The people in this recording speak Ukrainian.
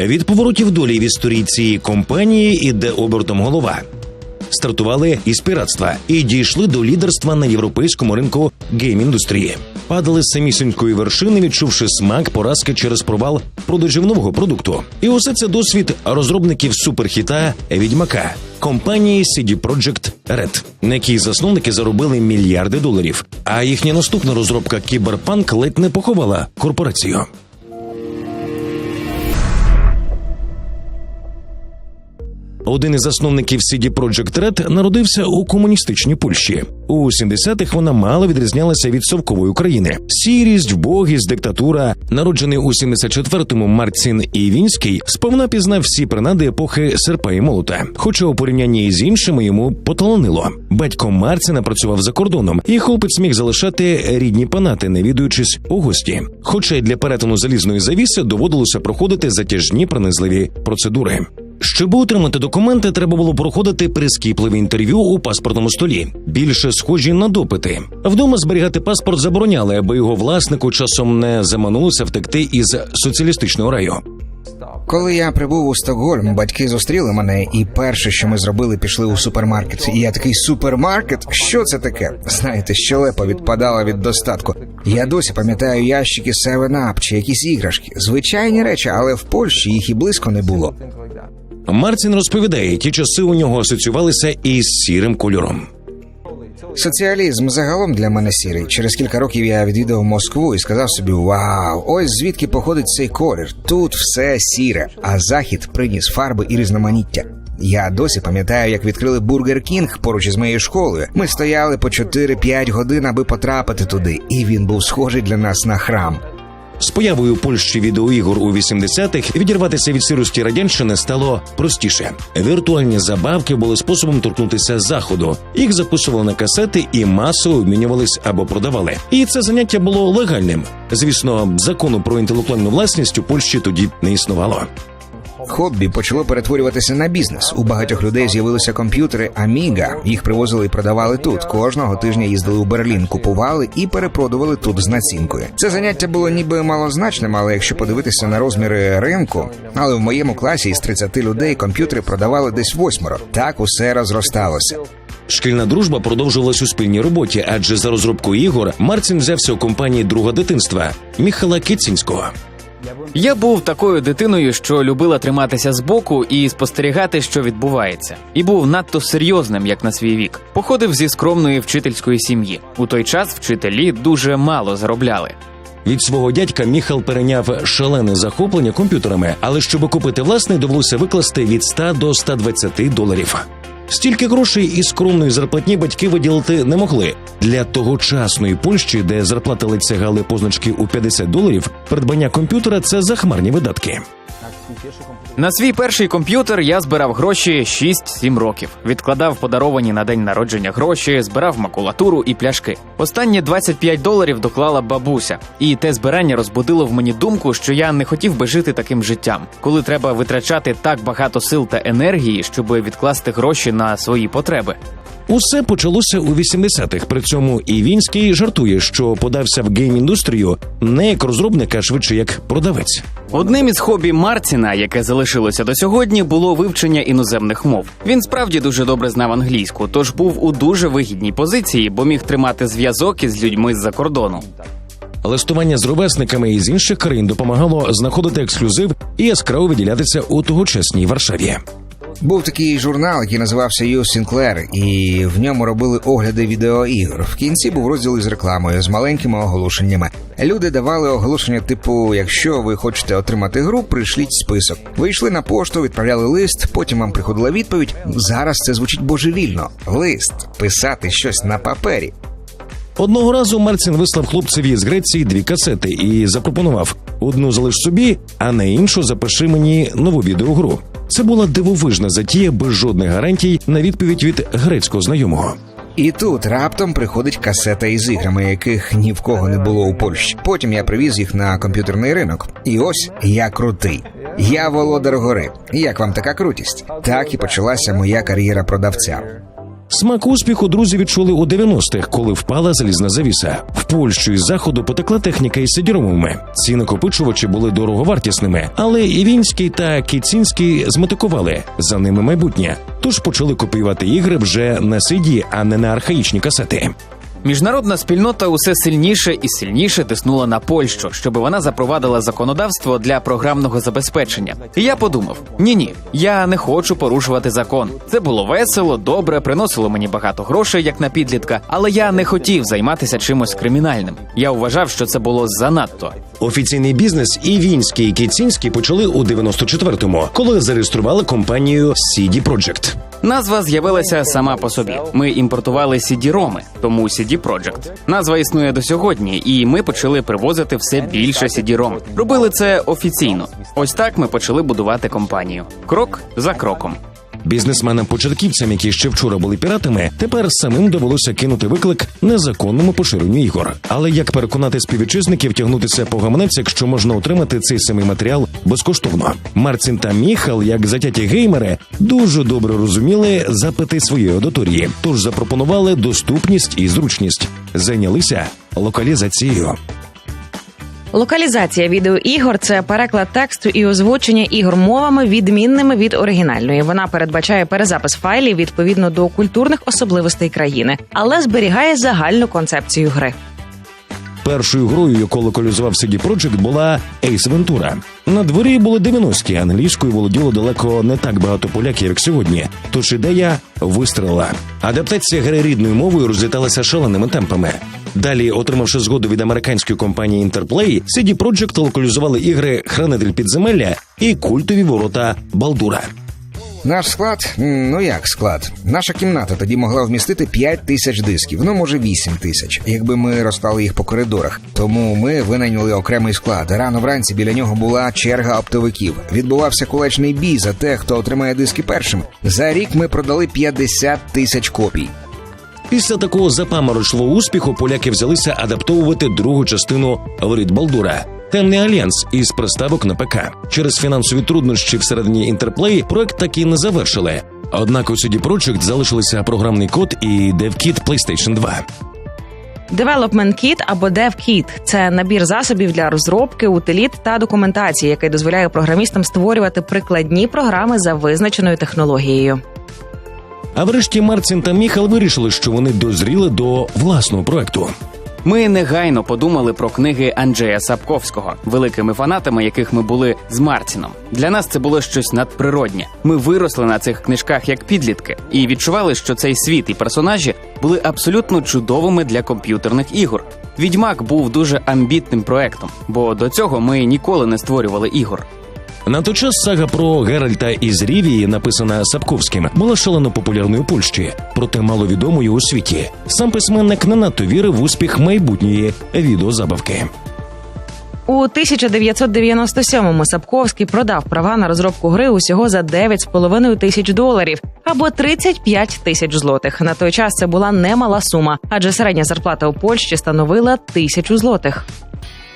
Від поворотів долі в історії цієї компанії іде обертом голова. Стартували із піратства і дійшли до лідерства на європейському ринку гейм-індустрії. Падали з самісінької вершини, відчувши смак поразки через провал продажів нового продукту. І усе це досвід розробників суперхіта Відьмака компанії CD Projekt Red, на якій засновники заробили мільярди доларів. А їхня наступна розробка Кіберпанк ледь не поховала корпорацію. Один із засновників CD Projekt Red народився у комуністичній Польщі. У 70-х вона мало відрізнялася від совкової України. Сірість, вбогість, диктатура. Народжений у 74-му Марцін Івінський сповна пізнав всі принади епохи серпа і молота. Хоча у порівнянні з іншими йому поталанило. Батько Марціна працював за кордоном, і хлопець міг залишати рідні панати, не відуючись у гості. Хоча й для перетину залізної завіси доводилося проходити затяжні пронизливі процедури. Щоб отримати документи, треба було проходити прискіпливі інтерв'ю у паспортному столі, більше схожі на допити. Вдома зберігати паспорт забороняли, аби його власнику часом не заманулося втекти із соціалістичного раю. Коли я прибув у Стокгольм, батьки зустріли мене, і перше, що ми зробили, пішли у супермаркет. І я такий супермаркет? Що це таке? Знаєте, щелепа відпадала від достатку. Я досі пам'ятаю ящики 7-Up чи якісь іграшки. Звичайні речі, але в Польщі їх і близько не було. Мартін розповідає, ті часи у нього асоціювалися із сірим кольором. Соціалізм загалом для мене сірий. Через кілька років я відвідав Москву і сказав собі: Вау, ось звідки походить цей колір. Тут все сіре, а захід приніс фарби і різноманіття. Я досі пам'ятаю, як відкрили Бургер Кінг поруч із моєю школою. Ми стояли по 4-5 годин, аби потрапити туди, і він був схожий для нас на храм. З появою Польщі відеоігор у 80-х відірватися від сирості радянщини стало простіше. Віртуальні забавки були способом торкнутися заходу. Їх записували на касети і масово обмінювались або продавали. І це заняття було легальним. Звісно, закону про інтелектуальну власність у Польщі тоді не існувало. Хобі почало перетворюватися на бізнес. У багатьох людей з'явилися комп'ютери Amiga. Їх привозили і продавали тут. Кожного тижня їздили у Берлін, купували і перепродували тут з націнкою. Це заняття було ніби малозначним, але якщо подивитися на розміри ринку, але в моєму класі із 30 людей комп'ютери продавали десь восьмеро. Так усе розросталося. Шкільна дружба продовжувалась у спільній роботі, адже за розробку ігор Мартін взявся у компанії друга дитинства Міхала Кицінського. Я був такою дитиною, що любила триматися збоку і спостерігати, що відбувається, і був надто серйозним, як на свій вік. Походив зі скромної вчительської сім'ї. У той час вчителі дуже мало заробляли. Від свого дядька Міхал перейняв шалене захоплення комп'ютерами, але щоб купити власний, довелося викласти від 100 до 120 доларів. Стільки грошей і скромної зарплатні батьки виділити не могли. Для тогочасної Польщі, де зарплати ледь сягали позначки у 50 доларів, придбання комп'ютера це захмарні видатки. На свій перший комп'ютер я збирав гроші 6-7 років. Відкладав подаровані на день народження гроші, збирав макулатуру і пляшки. Останні 25 доларів доклала бабуся, і те збирання розбудило в мені думку, що я не хотів би жити таким життям, коли треба витрачати так багато сил та енергії, щоб відкласти гроші на свої потреби. Усе почалося у 80-х. При цьому Івінський жартує, що подався в гейм-індустрію не як розробник, а швидше як продавець. Одним із хобі Марціна, яке залишилося до сьогодні, було вивчення іноземних мов. Він справді дуже добре знав англійську, тож був у дуже вигідній позиції, бо міг тримати зв'язок із людьми з-за кордону. Листування з ровесниками із інших країн допомагало знаходити ексклюзив і яскраво виділятися у тогочасній Варшаві. Був такий журнал, який називався Ю Сінклер, і в ньому робили огляди відеоігор. В кінці був розділ із рекламою з маленькими оголошеннями. Люди давали оголошення, типу: якщо ви хочете отримати гру, прийшліть список. Ви йшли на пошту, відправляли лист, потім вам приходила відповідь. Зараз це звучить божевільно. Лист писати щось на папері. Одного разу Марцін вислав хлопцеві з Греції дві касети і запропонував: одну залиш собі, а на іншу запиши мені нову відеогру. Це була дивовижна затія без жодних гарантій на відповідь від грецького знайомого. І тут раптом приходить касета із іграми, яких ні в кого не було у Польщі. Потім я привіз їх на комп'ютерний ринок. І ось я крутий. Я володар гори. Як вам така крутість? Так і почалася моя кар'єра продавця. Смак успіху друзі відчули у 90-х, коли впала залізна завіса. В Польщу із заходу потекла техніка із сидіровими. Ці накопичувачі були дороговартісними, але Івінський та Кіцінський зметикували за ними майбутнє. Тож почали копіювати ігри вже на сиді, а не на архаїчні касети. Міжнародна спільнота усе сильніше і сильніше тиснула на Польщу, щоб вона запровадила законодавство для програмного забезпечення. І я подумав: ні, ні, я не хочу порушувати закон. Це було весело, добре, приносило мені багато грошей, як на підлітка, але я не хотів займатися чимось кримінальним. Я вважав, що це було занадто. Офіційний бізнес і Вінський і Кіцінський почали у 94-му, коли зареєстрували компанію CD Projekt. Назва з'явилася сама по собі. Ми імпортували CD-роми, тому CD Projekt. Назва існує до сьогодні, і ми почали привозити все більше CD-ром. Робили це офіційно. Ось так ми почали будувати компанію. Крок за кроком. Бізнесменам-початківцям, які ще вчора були піратами, тепер самим довелося кинути виклик незаконному поширенню ігор. Але як переконати співвітчизників тягнутися по гаманець, якщо можна отримати цей самий матеріал безкоштовно? Марцін та Міхал, як затяті геймери, дуже добре розуміли запити своєї аудиторії, тож запропонували доступність і зручність. Зайнялися локалізацією. Локалізація відеоігор це переклад тексту і озвучення ігор мовами, відмінними від оригінальної. Вона передбачає перезапис файлів відповідно до культурних особливостей країни, але зберігає загальну концепцію гри. Першою грою, яку локалізував CD Projekt, була Ace Ventura. На дворі були 90-ті, англійською володіло далеко не так багато поляків, як сьогодні. Тож ідея вистрелила. Адаптація гри рідною мовою розліталася шаленими темпами. Далі, отримавши згоду від американської компанії Interplay, CD Projekt локалізували ігри Хранитель підземелля і культові ворота Балдура. Наш склад, ну як склад? Наша кімната тоді могла вмістити 5 тисяч дисків, ну може 8 тисяч, якби ми розклали їх по коридорах. Тому ми винайняли окремий склад. Рано вранці біля нього була черга оптовиків. Відбувався кулачний бій за те, хто отримає диски першим. За рік ми продали 50 тисяч копій. Після такого запаморочливого успіху поляки взялися адаптовувати другу частину воріт Балдура. Темний альянс із приставок на ПК. Через фінансові труднощі всередині інтерплей проект таки не завершили. Однак у CD Projekt залишилися програмний код і DevKit PlayStation 2. Development Kit або DevKit – це набір засобів для розробки, утиліт та документації, який дозволяє програмістам створювати прикладні програми за визначеною технологією. А врешті Марцін та Міхал вирішили, що вони дозріли до власного проекту. Ми негайно подумали про книги Анджея Сапковського, великими фанатами яких ми були з Мартіном. Для нас це було щось надприроднє. Ми виросли на цих книжках як підлітки і відчували, що цей світ і персонажі були абсолютно чудовими для комп'ютерних ігор. Відьмак був дуже амбітним проектом, бо до цього ми ніколи не створювали ігор. На той час сага про Геральта із Рівії, написана Сапковським, була шалено популярною у Польщі, проте маловідомою у світі. Сам письменник не надто вірив в успіх майбутньої відеозабавки. У 1997-му Сапковський продав права на розробку гри усього за 9,5 тисяч доларів або 35 тисяч злотих. На той час це була немала сума, адже середня зарплата у Польщі становила тисячу злотих.